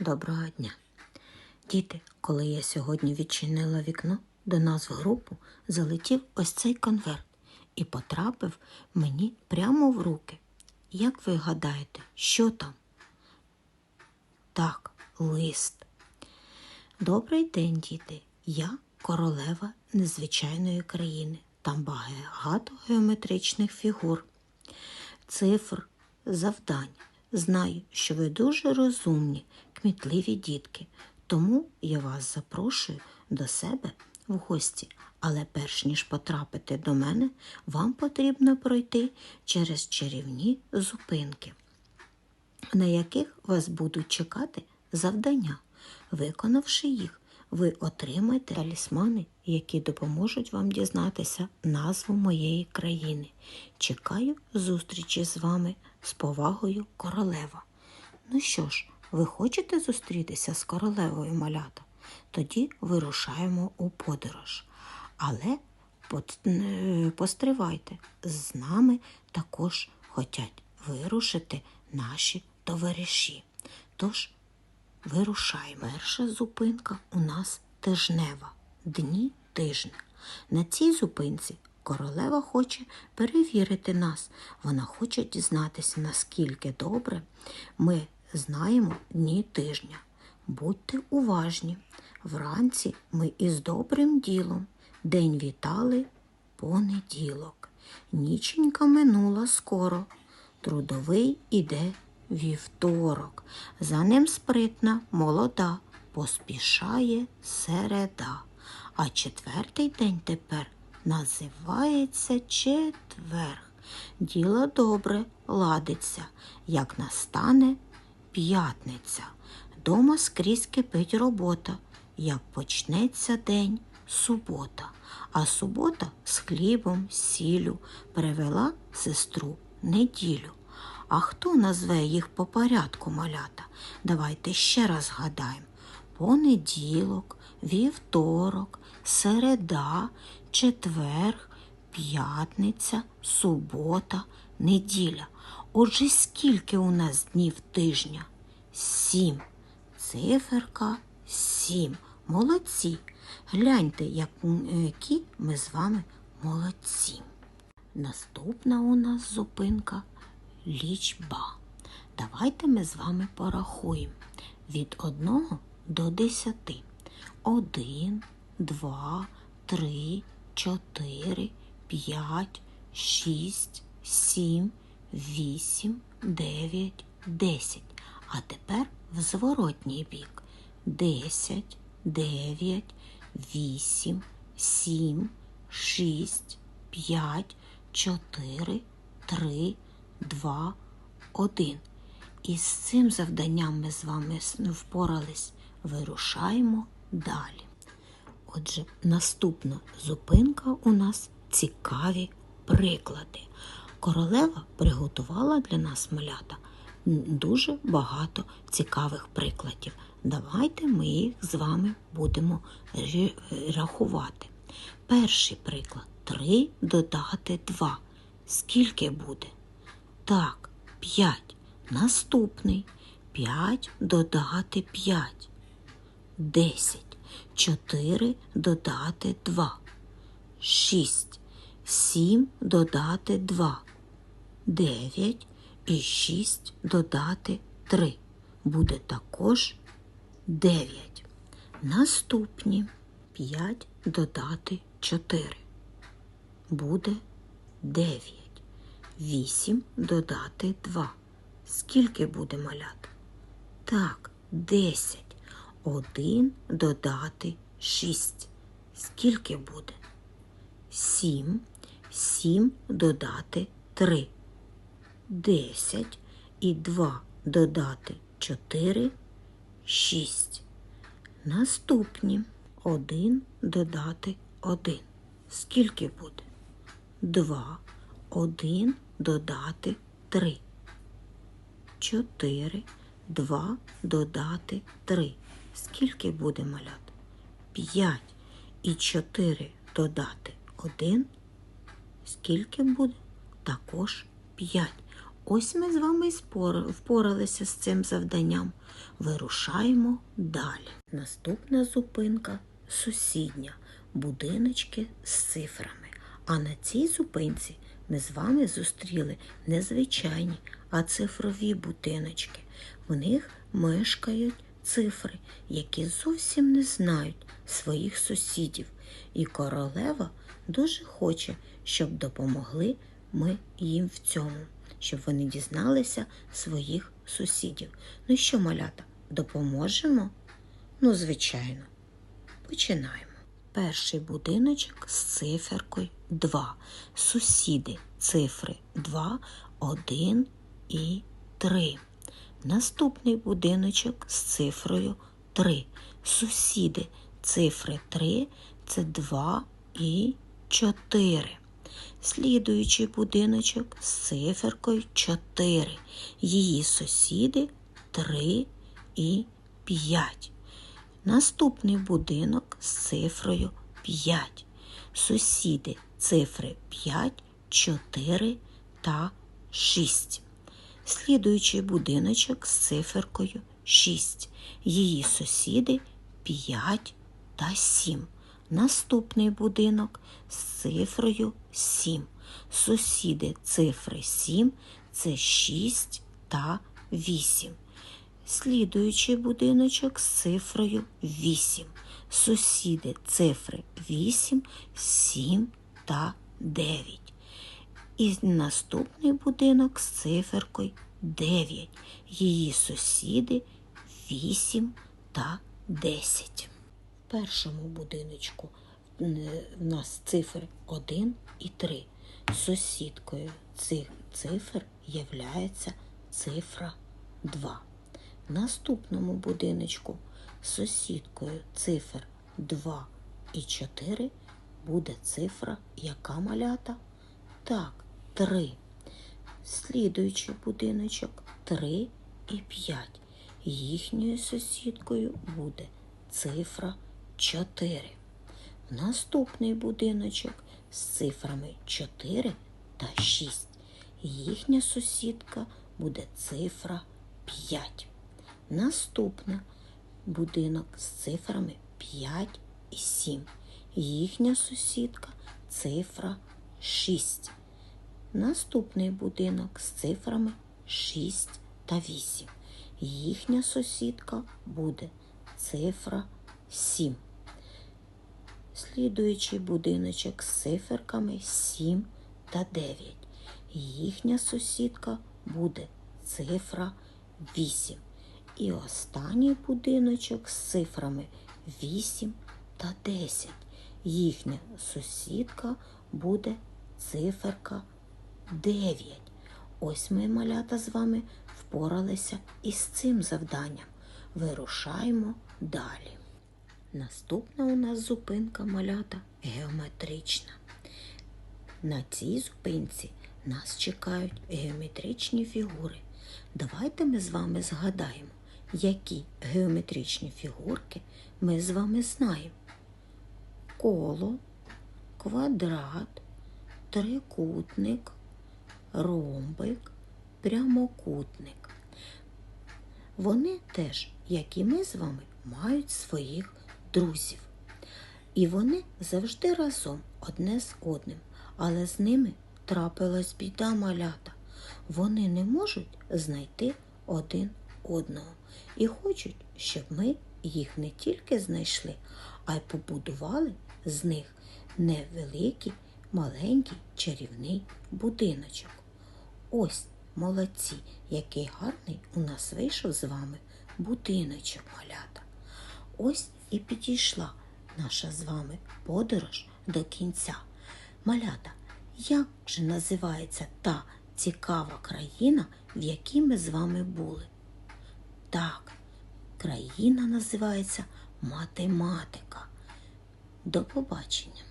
Доброго дня. Діти, коли я сьогодні відчинила вікно, до нас в групу залетів ось цей конверт і потрапив мені прямо в руки. Як ви гадаєте, що там? Так, лист. Добрий день, діти. Я королева незвичайної країни. Там багато геометричних фігур, цифр, завдань. Знаю, що ви дуже розумні, кмітливі дітки, тому я вас запрошую до себе в гості. Але перш ніж потрапити до мене, вам потрібно пройти через чарівні зупинки, на яких вас будуть чекати завдання. Виконавши їх, ви отримаєте талісмани, які допоможуть вам дізнатися назву моєї країни. Чекаю зустрічі з вами з повагою королева. Ну що ж, ви хочете зустрітися з королевою малята? Тоді вирушаємо у подорож. Але е, постривайте, з нами також хочуть вирушити наші товариші. Тож Вирушаємо. Перша зупинка у нас тижнева, дні тижня. На цій зупинці королева хоче перевірити нас. Вона хоче дізнатися, наскільки добре ми знаємо дні тижня. Будьте уважні. Вранці ми із добрим ділом день вітали понеділок. Ніченька минула скоро. Трудовий іде вівторок. За ним спритна, молода, поспішає середа. А четвертий день тепер називається четверг. Діло добре ладиться, як настане п'ятниця. Дома скрізь кипить робота, як почнеться день субота. А субота з хлібом, сіллю привела сестру неділю. А хто назве їх по порядку малята? Давайте ще раз гадаємо. Понеділок, вівторок, середа, четверг, п'ятниця, субота, неділя. Отже, скільки у нас днів тижня? Сім. Циферка сім. Молодці. Гляньте, які ми з вами молодці. Наступна у нас зупинка лічба. Давайте ми з вами порахуємо від 1 до 10. 1, 2, 3, 4, 5, 6, 7, 8, 9, 10. А тепер в зворотній бік. 10, 9, 8, 7, 6, 5, 4, 3, 2, 1. І з цим завданням ми з вами впорались. Вирушаємо далі. Отже, наступна зупинка у нас цікаві приклади. Королева приготувала для нас малята дуже багато цікавих прикладів. Давайте ми їх з вами будемо рахувати. Перший приклад 3 додати 2. Скільки буде? Так, 5. Наступний 5 додати 5. 10. 4 додати 2. 6. 7 додати 2. 9 і 6 додати 3. Буде також 9. Наступні 5 додати 4. Буде 9. 8 додати 2. Скільки буде малят? Так, 10. 1 додати 6. Скільки буде? 7. 7 додати 3. 10 і 2 додати 4 6. Наступні 1 додати 1. Скільки буде? 2, 1 додати 3. 4, 2 додати 3. Скільки буде малят? 5 і 4 додати 1. Скільки буде? Також 5. Ось ми з вами спор- впоралися з цим завданням. Вирушаємо далі. Наступна зупинка сусідня. Будиночки з цифрами. А на цій зупинці ми з вами зустріли не звичайні, а цифрові будиночки. В них мешкають цифри, які зовсім не знають своїх сусідів. І королева дуже хоче, щоб допомогли ми їм в цьому, щоб вони дізналися своїх сусідів. Ну що, малята, допоможемо? Ну, звичайно. Починаємо. Перший будиночок з циферкою 2. Сусіди цифри 2, 1 і 3. Наступний будиночок з цифрою 3. Сусіди цифри 3 це 2 і 4. Слідуючий будиночок з циферкою 4. Її сусіди 3 і 5. Наступний будинок з цифрою 5. Сусіди цифри 5, 4 та 6. Слідуючий будиночок з циферкою 6. Її сусіди 5 та 7. Наступний будинок з цифрою 7. Сусіди цифри 7 це 6 та 8. Слідуючий будиночок з цифрою 8. Сусіди цифри 8, 7 та 9. І наступний будинок з циферкою 9. Її сусіди 8 та 10. В першому будиночку е, в нас цифри 1 і 3. Сусідкою цих цифр являється цифра 2. В наступному будиночку сусідкою цифр 2 і 4 буде цифра яка малята? Так, 3. Слідуючий будиночок 3 і 5. Їхньою сусідкою буде цифра 4. Наступний будиночок з цифрами 4 та 6. Їхня сусідка буде цифра 5. Наступна будинок з цифрами 5 і 7. Їхня сусідка цифра 6. Наступний будинок з цифрами 6 та 8. Їхня сусідка буде цифра 7. Слідуючий будиночок з циферками 7 та 9. Їхня сусідка буде цифра 8. І останній будиночок з цифрами 8 та 10. Їхня сусідка буде циферка 9. Ось ми, малята, з вами впоралися із цим завданням. Вирушаємо далі. Наступна у нас зупинка малята геометрична. На цій зупинці нас чекають геометричні фігури. Давайте ми з вами згадаємо, які геометричні фігурки ми з вами знаємо. Коло, квадрат, трикутник, ромбик, прямокутник. Вони теж, як і ми з вами, мають своїх друзів. І вони завжди разом одне з одним, але з ними трапилась біда малята. Вони не можуть знайти один одного і хочуть, щоб ми їх не тільки знайшли, а й побудували з них невеликий, маленький чарівний будиночок. Ось молодці, який гарний у нас вийшов з вами будиночок малята. Ось і підійшла наша з вами подорож до кінця. Малята, як же називається та цікава країна, в якій ми з вами були? Так, країна називається математика. До побачення!